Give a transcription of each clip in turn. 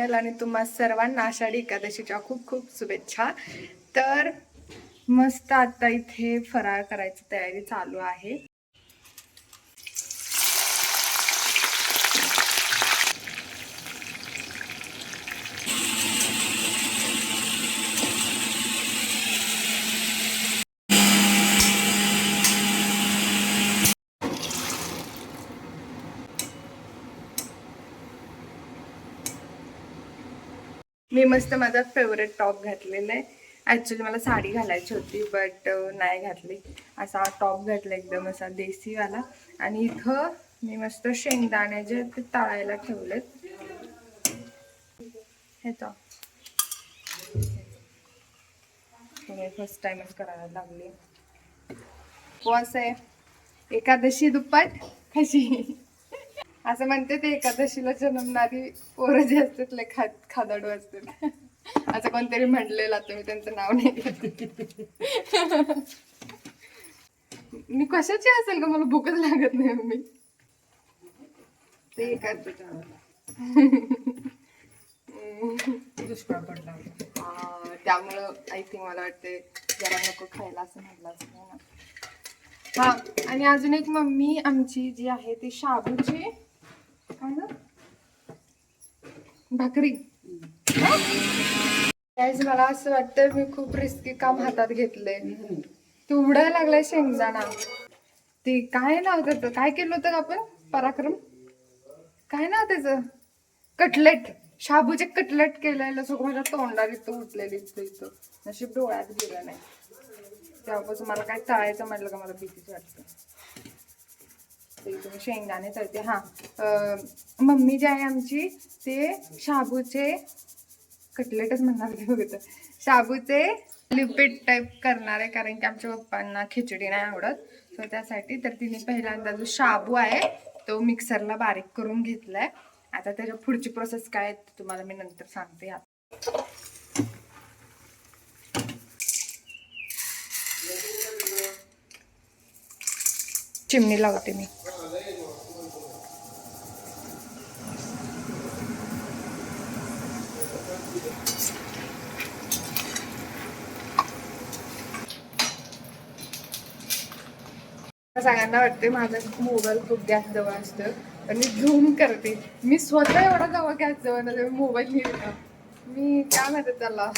Channel आणि तुम्हा सर्वांना आषाढी एकादशीच्या खूप खूप शुभेच्छा. तर मस्त आता इथे फराळ करायची तयारी चालू आहे. मी मस्त माझा फेवरेट टॉप घातलेला आहे. ॲक्च्युली मला साडी घालायची होती बट नाही घातली. असा टॉप घातला एकदम असा देसीवाला. आणि इथं मी मस्त शेंगदाणे जे ते तळायला ठेवलेत. हे तो फर्स्ट टाइमच करायला लागली. उपवास आहे. एकादशी दुप्पट कशी? असं म्हणते ते एकादशीला जन्मणारी पोरं जे असतात लय खा खादाडू असतात. असं कोणतरी म्हटलेलं आता मी त्यांचं नाव नाही घेत. मी कशाची असेल का मला भूकच लागत नाही मी ते दुष्काळ पडला. त्यामुळं आय थिंक मला वाटते जरा नको खायला असं म्हटलं असं ना हा आणि अजून एक मम्मी आमची जी आहे ती शाबूची? भाकरी. त्याच मला असं वाटतं मी खूप रिस्की काम हातात घेतलंय. तू लागलाय शेंगदाणा. ते काय नाव त्याचं? काय केलं होतं आपण? पराक्रम? काय नाव त्याचं? कटलेट. शाबूचे कटलेट केलेलं सगळं माझ्या तोंडात इथं उठलेली इथं इथं. नशीब डोळ्यात गेलं नाही. त्यापासून मला काय तळायचं म्हटलं का मला भीतीच वाटतं. तुम्ही शेंगदाणे तळते. हां. मम्मी जी आहे आमची ते शाबूचे कटलेटच म्हणणार होतं शाबूचे लिपिड टाईप करणार आहे कारण की आमच्या पप्पांना खिचडी नाही आवडत. सो त्यासाठी तर तिने पहिल्यांदा जो शाबू आहे तो मिक्सरला बारीक करून घेतलाय. आता त्याच्या पुढची प्रोसेस काय आहे तुम्हाला मी नंतर सांगते आता. चिमणी लावते मी. सगळ्यांना वाटते माझा मोबाईल खूप गॅस जवळ असतं. तर मी झूम करते. मी स्वतः एवढा जवळ गॅस जवळ मोबाईल लिहिला मी काय म्हणते त्याला?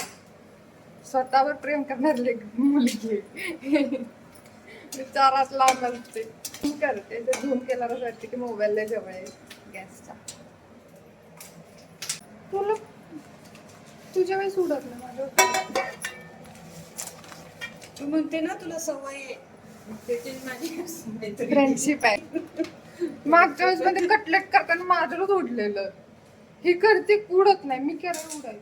स्वतःवर प्रेम करणारी मुलगी मी चारात लांब असते. झूम करते. तर झूम केल्यावर असं वाटते की मोबाईलला जवळ आहे गॅसचा. तुला तुझ्या वेळेस उडत ना माझ्या तू म्हणते ना तुला सवय माझी. फ्रेंडशिप आहे. मागच्या वेळेस मध्ये कटलेट करताना माझ्याच उडलेलं. ही करते उडत नाही. मी केलं उडाय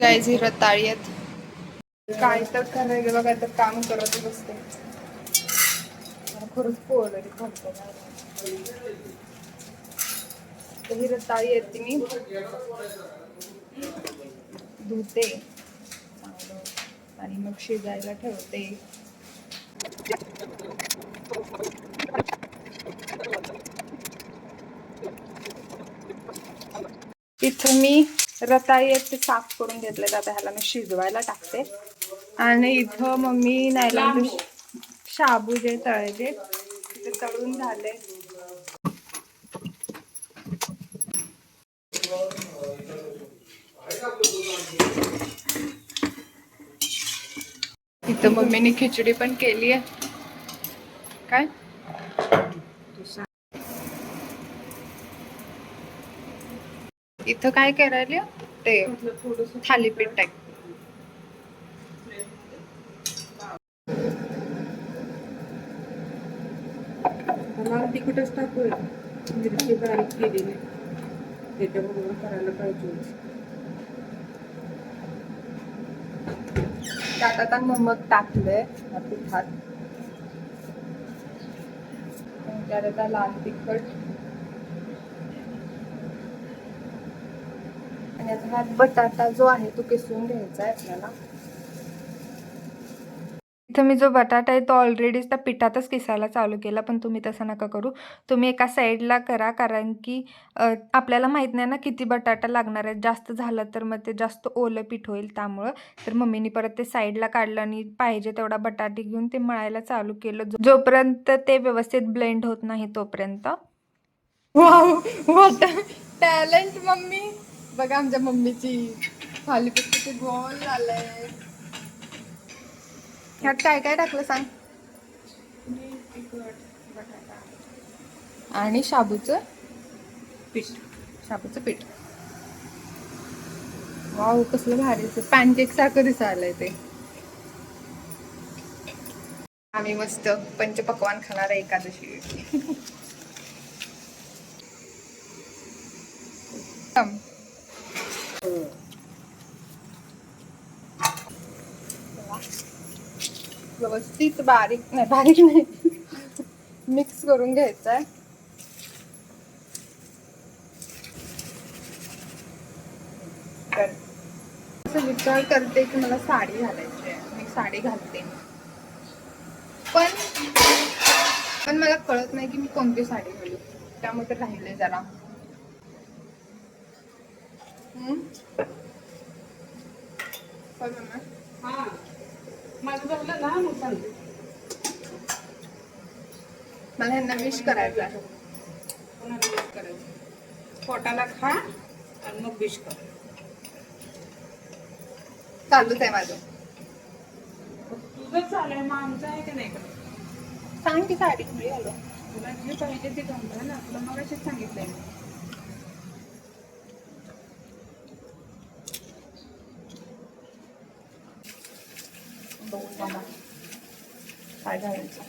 काय झिरो ताळी आहेत काय तर करायचं बघा तर काम करत बसते. खरंच पोहलं रे खर्च हिरत ताळी येते मी. धुते. आणि मग शिजायला ठेवते. इथं मी रताळी ते साफ करून घेतले आता ह्याला मी शिजवायला टाकते. आणि इथं मम्मी नायलॉन शाबू जे तळायचे ते तळून झाले. इथं मम्मीने खिचडी पण केली आहे. काय? इथं काय करायला? ते थोडंसं थालीपीठ टाक. लाल तिखटच टाकूया. मिरची बारीक केलेली त्याच्याबरोबर करायला पाहिजे त्यात आता नमक टाकलंय. या पिठात त्यात आता लाल तिखट. आणि आता हा बटाटा जो आहे तो किसून घ्यायचा आहे आपल्याला. इथं मी जो बटाटा आहे तो ऑलरेडीच त्या पिठातच किसायला चालू केला पण तुम्ही तसं नका करू. तुम्ही एका साईडला करा कारण की आपल्याला माहीत नाही ना किती बटाटा लागणार आहे जास्त झालं तर मग ते जास्त ओलं पीठ होईल त्यामुळं. तर मम्मीनी परत ते साईडला काढलं आणि पाहिजे तेवढा बटाटे घेऊन ते मळायला चालू केलं. जोपर्यंत ते व्यवस्थित ब्लेंड होत नाही तोपर्यंत. Wow what talent mummy. बघा आमच्या मम्मीची थालीपीठ किती गोल झालंय. ह्यात काय काय टाकलं सांग? आणि शाबूचं? पीठ. शाबूचं पीठ. वाव कसलं भारीचं पॅनकेक सारखं दिसायलंय ते. आम्ही मस्त पंचपक्वान खाणार आहे एकादशी. व्यवस्थित बारीक नाही बारीक नाही. मिक्स करून घ्यायचं आहे तर असं विचार करते की मला साडी घालायची आहे. मी साडी घालते. पण पण मला कळत नाही की मी कोणती साडी घालू. त्यामुळे तर राहिले जरा. हम्म? ना? माझं झालं ना मग सांगते मला ह्यांना विश करायचं आहे. कोणाला विश करायचं? पोटाला खा आणि मग विश कर. चालूच आहे माझं. तुझं चालू आहे मग आमचं आहे की नाही करत सांग की साडी कुठली घालू? तुला जे पाहिजे ते घालतं ना? तुला मग सांगितलंय मी. बघू मला काय घालायचं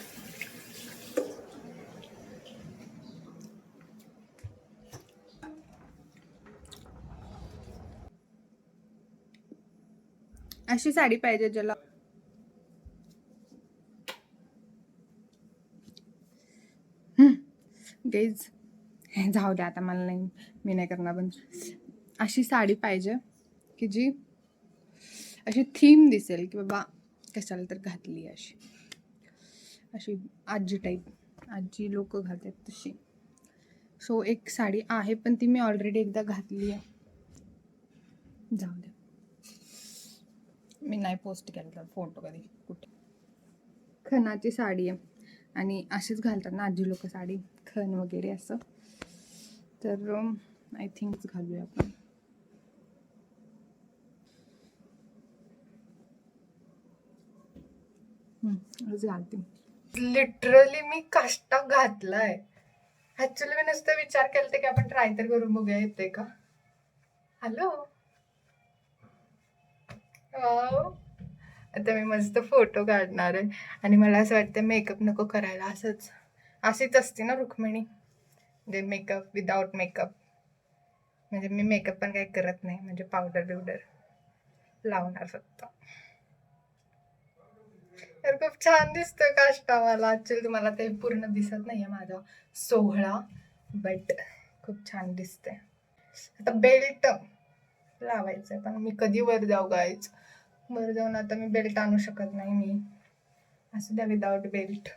अशी साडी पाहिजे ज्याला गेज हे जाऊ दे आता मला नाही मी नाही करणार पण अशी साडी पाहिजे की जी अशी थीम दिसेल की बाबा कशाला तर घातली अशी. अशी आजी टाईप आजी लोक घालतात तशी. सो एक साडी आहे पण ती मी ऑलरेडी एकदा घातली आहे. जाऊ द्या मी नाही पोस्ट केला फोटो कधी कुठे. खणाची साडी आहे. आणि अशीच घालतात ना आजी लोक साडी खण वगैरे असं. तर um, आय थिंक घालूया आपण. घालते. लिटरली मी काष्टा घातलाय. ऍक्च्युली मी नुसतं विचार केला की आपण ट्राय तर करून बघूया येते का? हॅलो आता मी मस्त फोटो काढणार आहे. आणि मला असं वाटतं मेकअप नको करायला असंच. अशीच असते ना रुक्मिणी. म्हणजे मेकअप विदाउट मेकअप म्हणजे मी मेकअप पण काही करत नाही म्हणजे पावडर बिवडर लावणार फक्त. तर खूप छान दिसतोय काष्टा मला. ऍक्च्युली तुम्हाला ते पूर्ण दिसत नाहीये माझा. सोहळा बट खूप छान दिसतंय. आता बेल्ट लावायचंय पण मी कधी वर जाऊ गायच वर जाऊन आता मी बेल्ट आणू शकत नाही मी. असं द्या विदाउट बेल्ट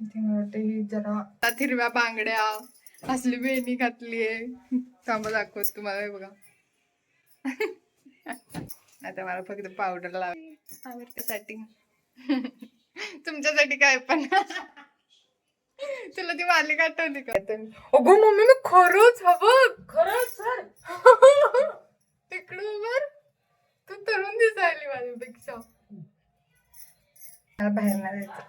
ही जरा हिरव्या बांगड्या असली वेणी घातलीये. थांबा दाखवत तुम्हाला बघा. आता मला फक्त पावडर लाव तुमच्यासाठी काय पण. तुला ती मालिका आठवली का? अगो मम्मी मी खरंच हवं. खरंच सर. तिकडं वर तू तरुण दिसायली माझ्यापेक्षा. मला बाहेर नाही जायचं.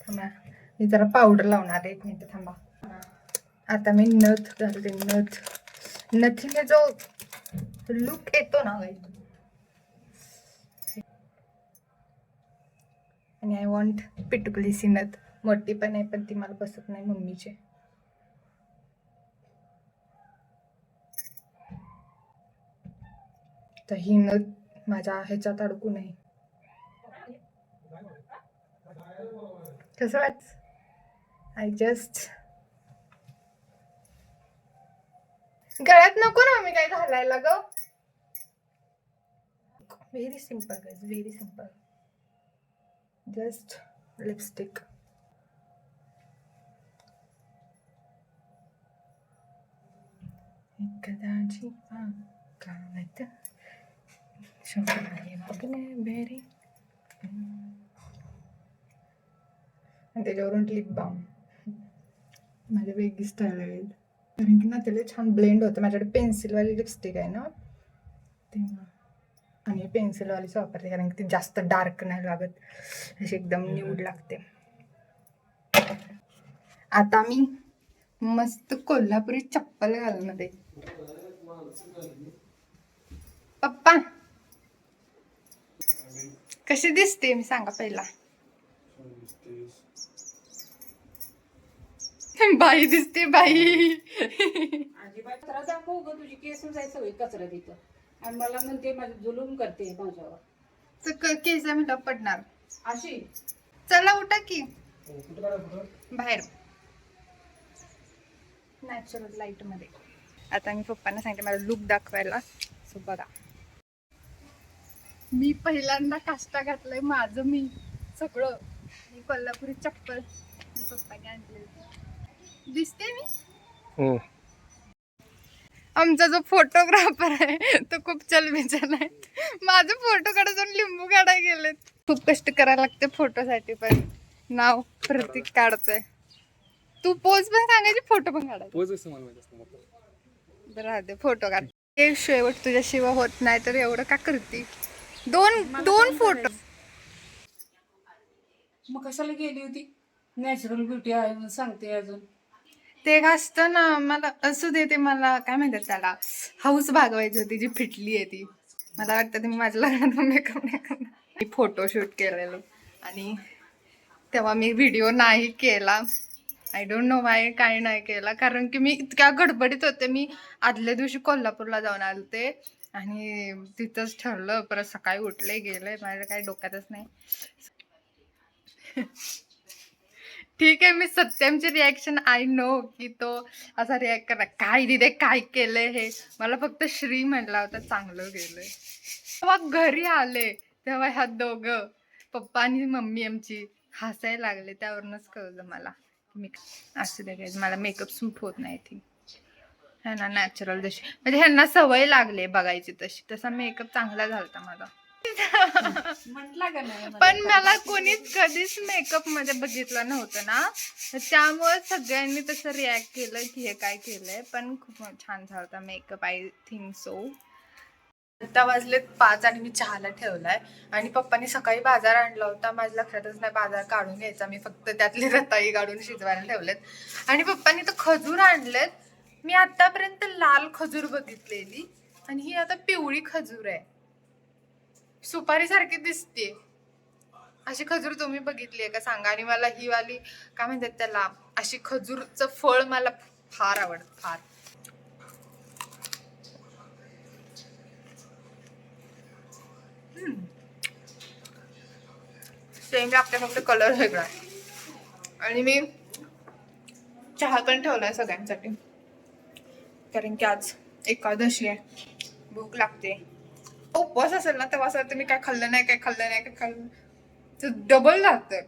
थांबा. मी जरा पावडर लावणार आहे. एक मिनिट थांबा. आता मी नथ घालते. नथ. नथीने जो लुक येतो ना आणि आय वॉन्ट पिटुकली सिनत मोठी पण आहे पण ती मला बसत नाही मम्मीचे. तर ही नथ माझ्या ह्याच्यात अडकू नये. कसं वाट आय जस्ट गळ्यात नको ना मी काही घालायला ग. Very simple guys very simple just lipstick कदाची कानात शोभणारे वागणे बेरी आणि त्याच्यावरून लिप बाम माझी वेगळी स्टाईल आहे कारण की ना त्याला छान ब्लेंड होतं माझ्याकडे पेन्सिलवाली लिपस्टिक आहे ना ते आणि पेन्सिलवालीच वापरते कारण की ती जास्त डार्क नाही लागत. अशी एकदम न्यूड लागते. आता मी मस्त कोल्हापुरी चप्पल घालणार आहे. पप्पा कशी दिसते? मी सांगा पहिला. बाई दिसते बाई. अजिबात कचरा दाखव ग तुझी केस जायचं होईल कचरा तिथं. आणि मला म्हणते माझी जुलूम करते माझ्यावर. तर क- केस मी पडणार. अशी? चला उठा की. बाहेर. नॅचरल लाइटमध्ये. आता मी पप्पांना सांगते मला लुक दाखवायला. सो बघा. मी पहिल्यांदा काष्टा घातलंय माझं मी सगळं. मी कोल्हापुरी चप्पल. मी पप्पाने आणलेली. दिसते मी? हो. आमचा जो फोटोग्राफर आहे तो खूप चलबिचल आहे. माझे फोटो काढा जाऊन लिंबू काढाय गेलेत. खूप कष्ट करायला लागते फोटोसाठी पण. नाव प्रतीक काढतोय. तू पोज पण सांगायची फोटो पण काढायचे. राहते फोटो काढ. शेवट तुझ्याशिवाय होत नाही तर एवढं का करते? दोन दोन फोटो मग कशाला गेली होती? नॅचरल ब्युटी आहे सांगते अजून. ते एक असतं ना मला असू दे ते मला काय म्हणतात त्याला हाऊस भागवायची होती जी फिटली आहे ती. मला वाटतं तुम्ही माझ्या लग्नात मेकअप नाही करणार. मी फोटोशूट केलेलो. आणि तेव्हा मी व्हिडिओ नाही केला. आय डोंट नो वाय काय नाही केला. कारण की मी इतक्या गडबडीत होते. मी आदल्या दिवशी कोल्हापूरला जाऊन आले होते. आणि तिथंच ठरलं परत सकाळी उठले गेले. माझ्या काही डोक्यातच नाही. ठीक आहे मी सत्यमचे रिॲक्शन आय नो की तो असा रिॲक्ट करा काय दिदे काय केलंय हे? मला फक्त श्री म्हणला होता चांगलं गेलंय. तेव्हा घरी आले तेव्हा ह्या दोघं पप्पा आणि मम्मी आमची हसायला लागले. त्यावरूनच कळलं मला मी असू दे मला मेकअप सूट होत नाही ती ह्यांना नॅचरल जशी म्हणजे ह्यांना सवय लागली बघायची तशी. तसा मेकअप चांगला झाला माझा. पण मला कोणीच कधीच मेकअपमध्ये बघितलं नव्हतं ना. त्यामुळे सगळ्यांनी तसं रिॲक्ट केलं की हे काय केलंय. पण खूप छान झाला मेकअप आय थिंक सो आता वाजलेत पाच आणि मी चहाला ठेवलाय. आणि पप्पानी सकाळी बाजार आणला होता. माझ्या लक्षातच नाही बाजार काढून घ्यायचा. मी फक्त त्यातली रताई काढून शिजवायला ठेवलेत. आणि पप्पानी तर खजूर आणलेत. मी आतापर्यंत लाल खजूर बघितलेली. आणि ही आता पिवळी खजूर आहे. सुपारी सारखी दिसते अशी खजूर तुम्ही बघितली आहे का? सांगा. आणि मला ही वाली काय म्हणतात त्याला? अशी खजूरचं फळ मला फार आवडत फार. सेम आपल्या फक्त कलर वेगळा आहे. आणि मी चहा पण ठेवलाय सगळ्यांसाठी. कारण की आज एकादशी आहे. भूक लागते उपवास असेल ना तेव्हा असं वाटतं मी काय खाल्लं नाही काय खाल्लं नाही काय खाल्लं तर डबल लागतंय.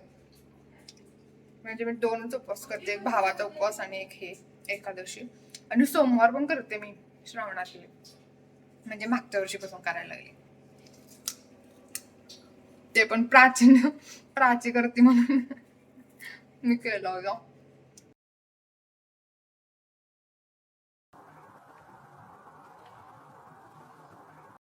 म्हणजे मी दोनच उपवास करते एक भावाचा उपवास आणि एक हे एकादशी. आणि सोमवार पण करते मी श्रावणातले. म्हणजे मागच्या वर्षीपासून करायला लागले. ते पण प्राचीन प्राची करते म्हणून. मी केलं होतं